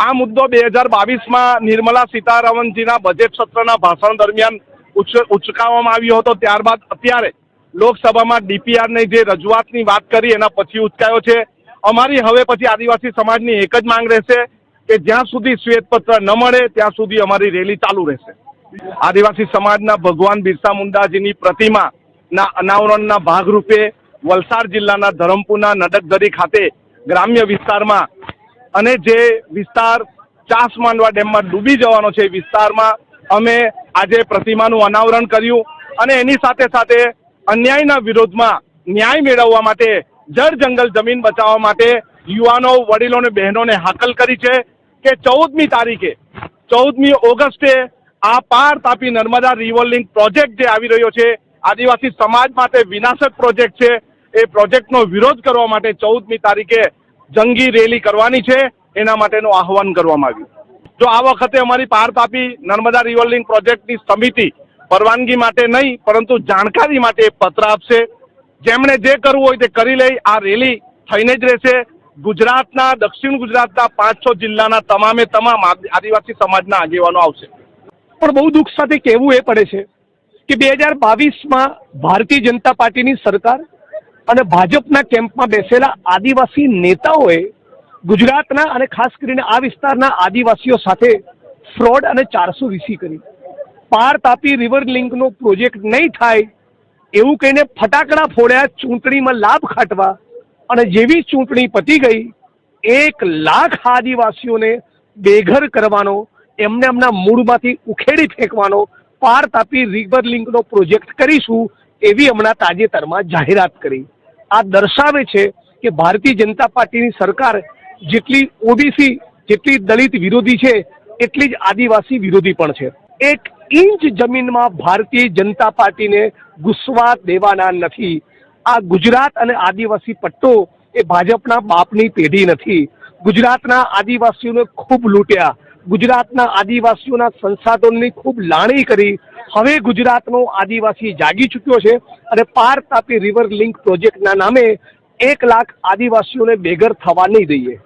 આ મુદ્દો બે હજાર બાવીસમાં નિર્મલા સીતારામનજીના બજેટ સત્રના ભાષણ દરમિયાન ઉચકાવવામાં આવ્યો હતો. ત્યારબાદ અત્યારે લોકસભામાં ડીપીઆરની જે રજૂઆતની વાત કરી એના પછી ઉચકાયો છે. અમારી હવે પછી આદિવાસી સમાજની એક જ માંગ રહેશે કે જ્યાં સુધી શ્વેતપત્ર ન મળે, ત્યાં સુધી અમારી રેલી ચાલુ રહેશે. આદિવાસી સમાજના ભગવાન બિરસા મુંડાજીની પ્રતિમા ના અનાવરણના ભાગરૂપે વલસાડ જિલ્લાના ધરમપુરના નડકદરી ખાતે ગ્રામ્ય વિસ્તારમાં અને જે વિસ્તાર ચાસ માંડવા ડેમમાં ડૂબી જવાનો છે, એ વિસ્તારમાં અમે આજે પ્રતિમાનું અનાવરણ કર્યું અને એની સાથે સાથે અન્યાયના વિરોધમાં ન્યાય મેળવવા માટે, જળ જંગલ જમીન બચાવવા માટે યુવાનો, વડીલોને, બહેનોને હાકલ કરી છે કે ચૌદમી તારીખે, ચૌદમી ઓગસ્ટે આ પાર તાપી નર્મદા રિવોલ્વિંગ પ્રોજેક્ટ જે આવી રહ્યો છે, આદિવાસી સમાજ માટે વિનાશક પ્રોજેક્ટ છે, એ પ્રોજેક્ટનો વિરોધ કરવા માટે ચૌદમી તારીખે જંગી રેલી કરવાની છે, એના માટેનું આહવાન કરવામાં આવ્યું. જો આ વખતે અમારી પાર તાપી નર્મદા રિવરલિંગ પ્રોજેક્ટની સમિતિ પરવાનગી માટે નહીં, પરંતુ જાણકારી માટે પત્ર આપશે. જેમણે જે કરવું હોય તે કરી લે આ રેલી થઈને જ રહેશે. ગુજરાતના, દક્ષિણ ગુજરાતના પાંચ છ જિલ્લાના તમામે તમામ આદિવાસી સમાજના આગેવાનો આવશે. પણ બહુ દુઃખ સાથે કહેવું એ પડે છે કે બે હજાર બાવીસમાં ભારતીય જનતા પાર્ટીની સરકાર અને ભાજપના કેમ્પમાં બેસેલા આદિવાસી નેતાઓએ ગુજરાતના અને ખાસ કરીને આ વિસ્તારના આદિવાસીઓ સાથે ફ્રોડ અને ચારસો વીસી કરી. પાર તાપી રિવર લિંકનો પ્રોજેક્ટ નહીં થાય એવું કહીને ફટાકડા ફોડ્યા ચૂંટણીમાં લાભ ખાટવા અને જેવી ચૂંટણી પતી ગઈ, એક લાખ આદિવાસીઓને બેઘર કરવાનો, એમને એમના મૂળમાંથી ઉખેડી ફેંકવાનો પાર તાપી રિવર લિંકનો પ્રોજેક્ટ કરીશું એવી હમણાં તાજેતરમાં જાહેરાત કરી. આ દર્શાવે છે કે ભારતીય જનતા પાર્ટીની સરકાર જેટલી ઓબીસી, જેટલી દલિત વિરોધી છે, એટલી જ આદિવાસી વિરોધી પણ છે. એક ઇંચ જમીનમાં ભારતીય જનતા પાર્ટીને ઘૂસવા દેવાના નથી. આ ગુજરાત અને આદિવાસી પટ્ટો એ ભાજપના બાપની પેઢી નથી. ગુજરાતના આદિવાસીઓને ખૂબ લૂંટ્યા. ગુજરાતના આદિવાસીઓના સંસાધનોની ખૂબ લાણી કરી હવે ગુજરાતનો આદિવાસી જાગી ચૂક્યો છે અને પાર તાપી રિવર લિંક પ્રોજેક્ટના નામે એક લાખ આદિવાસીઓને બેઘર થવા નહીં દઈએ.